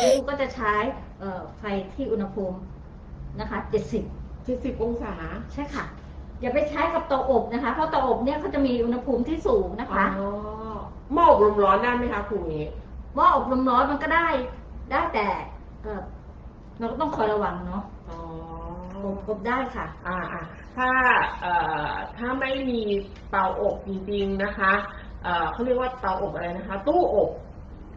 คุณครูก็จะใช้เอ่อไฟที่อุณหภูมินะคะ 70เจ็ดสิบองศา ใช่ค่ะ อย่าไปใช้กับเตาอบนะคะ เพราะเตาอบเนี่ยเขาจะมีอุณหภูมิที่สูงนะคะ อ๋อหม้ออบลมร้อนได้ไหมคะครูอย่างนี้ หม้ออบลมร้อนมันก็ได้ ได้แต่เอ่อเราก็ต้องคอยระวังเนาะอ๋อ อบอบได้ค่ะ อ่าอ่าถ้าเอ่อถ้าไม่มีเตาอบจริงๆนะคะ เอ่อเขาเรียกว่าเตาอบอะไรนะคะ ตู้อบ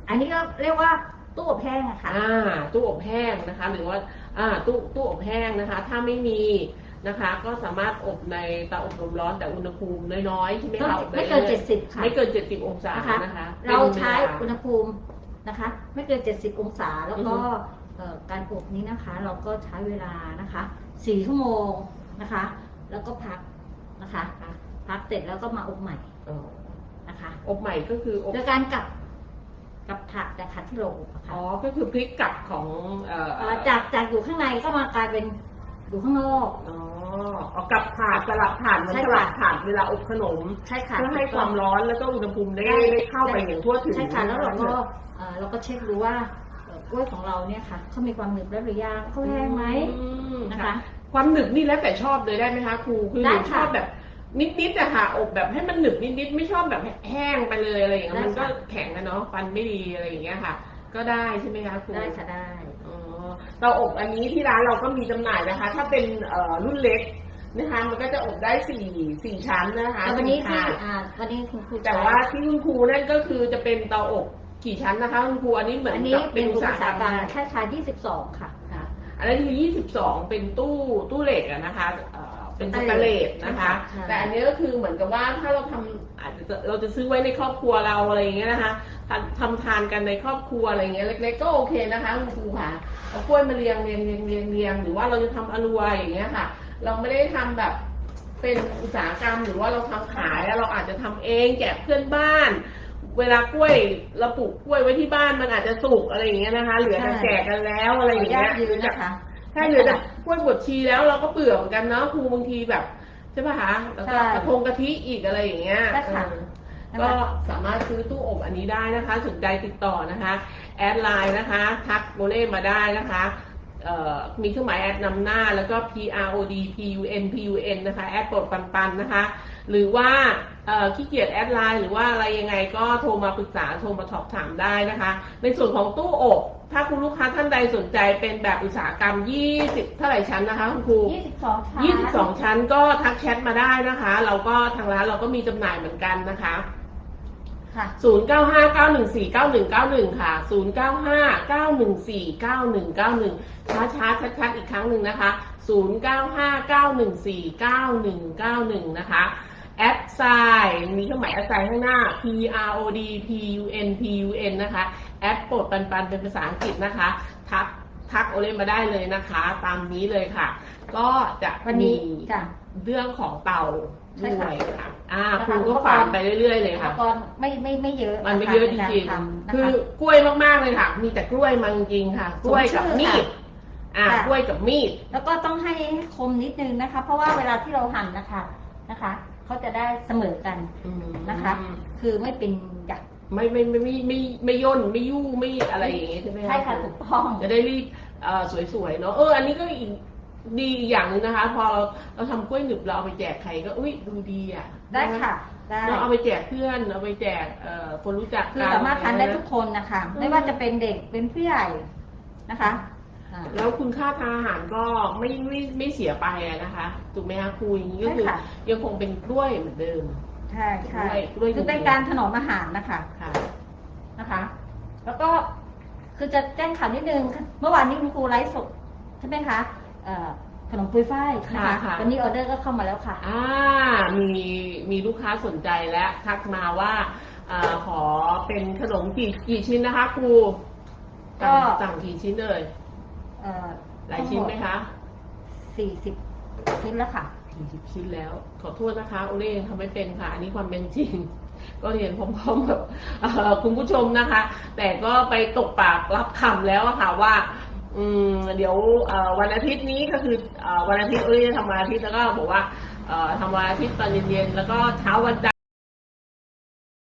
อันนี้ก็เรียกว่า ตู้อบแห้งอะค่ะอ่าตู้อบแห้งนะคะ หรือว่าอ่าตู้ตู้อบแห้งนะคะ ถ้าไม่มีนะคะ ก็สามารถอบในเตาอบลมร้อนแต่อุณหภูมิน้อยๆใช่ไหมคะอบด้ไม่เกินรื่อยๆ70ค่ะไม่เกินเจ็ดสิบองศานะคะนะคะเราใช้ป็นวลอุณหภูมินะคะ ไม่เกิน70องศาแล้วก็อือฮึเอ่อการอบนี้นะคะ เราก็ใช้เวลานะคะ4ชั่วโมงนะคะ แล้วก็พักนะคะพักเสร็จแล้วก็มาอบใหม่อ๋อนะคะ อบใหม่ก็คืออบโดยการกลับ กับผักนะคะที่เราอบอะค่ะอ๋อ ก็คือพลิกกลับของเอ่อเอ่อจากจากอยู่ข้างในก็มากลายเป็นอยู่ข้างนอก อ๋อเอากลับถาดสลับถาดเหมือนใช่สค่ะ ลับถาดเวลาอบขนม ใช่ค่ะเพื่อให้ความร้อนแล้วก็อุณหภูมิได้ได้เข้าไปอย่างทั่วถึงใช่ค่ะแล้วเราก็เอ่อเราก็เช็คดูว่าเอ่อกล้วยของเราเนี่ยค่ะเขามีความหนึบแล้วหรือยังเขาแห้งไหมอืมนะคะ ความหนึบนี่แล้วแต่ชอบเลยได้ไหมคะครูคือหได้นูชค่ะอบแบบ นิดๆอะค่ะอบแบบให้มันหนึบนิดๆไม่ชอบแบบแห้งไปเลยอะไรอย่างเงี้ยได้มันก็ค่ะแข็งนะเนาะฟันไม่ดีอะไรอย่างเงี้ยค่ะ ก็ได้ใช่ไหมคะครูได้ค่ะได้อ๋อเตาอบอันนี้ที่ร้านเราก็มีจำหน่ายนะคะ ถ้าเป็นเอ่อรุ่นเล็กนะคะมันก็จะอบได้สี่สี่ชั้นนะคะแต่วันนี้ที่สี่ถาดอ่าวันนี้คุณครูแต่ว่าที่คุณครูนั่นก็คือจะเป็นเตาอบกี่ชั้นนะคะคุณครูอันนี้เหมือนอันนี้กับเป็นอุอุตตสาสาหหกกรรรรมมแค่ชาย22ค่ะค่ะอันนั้นคือ22เป็นตู้ตู้เหล็กอะนะคะ เอ่อเป็นสแตนเลสนะคะ ใช่ แต่อันนี้ก็คือเหมือนกับว่าถ้าเราทำอาจจะเราจะซื้อไว้ในครอบครัวเราอะไรอย่างเงี้ยนะคะทำทำทานกันในครอบครัวอะไรอย่างเงี้ยเล็ก ๆ ก็โอเคนะคะคุณครูค่ะเอากล้วยมาเรียงเรียงเรียงเรียงเรียงหรือว่าเราจะทำอลัวอย่างเงี้ยค่ะ เราไม่ได้ทำแบบเป็นอุตสาหกรรมหรือว่าเราทำขายแล้วเราอาจจะทำเองแจกเพื่อนบ้าน เวลากล้วยเราปลูกกล้วยไว้ที่บ้านมันอาจจะสุกอะไรอย่างเงี้ยนะคะเหลือแต่แจกกันแล้วอะไรอย่างญาเงี้ยตยืนนะคะ ถ้าเหลือแต่กล้วยบดชีแล้วเราก็เบื่อเหมือนกันเนาะครูบางทีแบบใช่ปะคะแล้วก็ใช่กระทงกะทิอีกอะไรอย่างเงี้ยใช่ค่ะเออก็สามารถซื้อตู้อบอันนี้ได้นะคะสนใจติดต่อนะคะ แอดไลน์นะคะ ทักโมเล่มาได้นะคะเอ่อมีเครื่องหมายแอดนำหน้าแล้วก็ P R O D P U N P U N นะคะ แอดปลดปันปันนะคะ หรือว่าเอ่อขี้เกียจแอดไลน์หรือว่าอะไรยังไงก็โทรมาปรึกษาโทรมาสอบถามได้นะคะ ในส่วนของตู้อบ ถ้าคุณลูกค้าท่านใดสนใจเป็นแบบอุตสาหกรรม 20 เท่าไหร่ชั้นนะคะคุณครู 22ค่ะ22 ชั้นก็ทักแชทมาได้นะคะ เราก็ทางร้านเราก็มีจำหน่ายเหมือนกันนะคะ ค่ะ 0959149191 ค่ะ 0959149191 ช้าช้าชัดชัดๆอีกครั้งหนึ่งนะคะ 0959149191 นะคะ แอดไซน์มีเครื่องหมายแอดไซน์ข้างหน้า P R O D P U N P U N นะคะ แอดโปรดปันปันเป็นภาษาอังกฤษนะคะ ทักทักโอเล่มาได้เลยนะคะ ตามนี้เลยค่ะ ก็จะวันมีนี้จ้ะ เรื่องของเตาใช่ด้วค่ะยค่ะ อ่านะคะคุณก็ฝานไปเรื่อยๆเลยอุปค่ะกรณ์ไม่ไม่ไม่เยอะมันไม่เยอะจในการิงทำๆนะคือคะกล้วยมากๆเลยค่ะ มีแต่กล้วยมาจริงๆค่ะ กล้วยกับสมชื่อมีดค่ะอ่า ค่ะ กล้วยกับมีด แล้วก็ต้องให้คมนิดนึงนะคะ เพราะว่าเวลาที่เราหั่นนะคะนะคะเขาจะได้เสมอกันอืมนะคะ คือไม่เป็นหยัก ไม่ไม่ไม่ไม่ไม่ไม่ย่นไม่ยู่ไม่อะไรอย่างงี้ใช่ไหมใช่ค่ะถูกต้องจะได้รีบเอ่อสวยๆเนาะเอออันนี้ก็อีกดีอีกอย่างหนึงนะคะ พอเราเราทำกล้วยหนึบเราเอาไปแจกใครก็อุ้ยดูดีอะได้ค่ะได้เราเอาไปแจกเพื่อนเอาไปแจกเอ่อคนรู้จักคือกันสามารถทานได้ทุกคนนะคะอืมไม่ว่าจะเป็นเด็กเป็นผู้ใหญ่นะคะอ่าแล้วคุณค่าทางอาหารก็ไม่ไม่ไม่เสียไปอะนะคะถูกไหมคะครูอย่างนี้ก็คือใช่ค่ะยังคงเป็นกล้วยเหมือนเดิม ใช่ใช่ด้วยด้วยคือเป็นการถนอมอาหารนะคะค่ะนะคะ แล้วก็คือจะแจ้งข่าวนิดนึง เมื่อวานนี้คุณครูไลฟ์สดใช่ไหมคะเอ่อขนมปุยฝ้ายนะคะค่ะวันนี้ออเดอร์ก็เข้ามาแล้วค่ะ อ่า มีมีลูกค้าสนใจและทักมาว่าอ่าขอเป็นขนมกี่กี่ชิ้นนะคะครูก็สั่งสั่งกี่ชิ้นเลยเอ่อหลายชิ้นไหมคะสี่สิบชิ้นแล้วค่ะ สี่สิบชิ้นแล้ว ขอโทษนะคะโอเล่ยทำไม่เป็นค่ะ อันนี้ความเป็นจริง ก็เรียนพร้อมๆกับคุณผู้ชมนะคะ แต่ก็ไปตกปากรับคำแล้วค่ะว่าเดี๋ยววันอาทิตย์นี้ก็คือวันอาทิตย์โอเล่จะทำวันอาทิตย์แล้วก็บอกว่าทำวันอาทิตย์ตอนเย็นๆแล้วก็เช้าวันจันทร์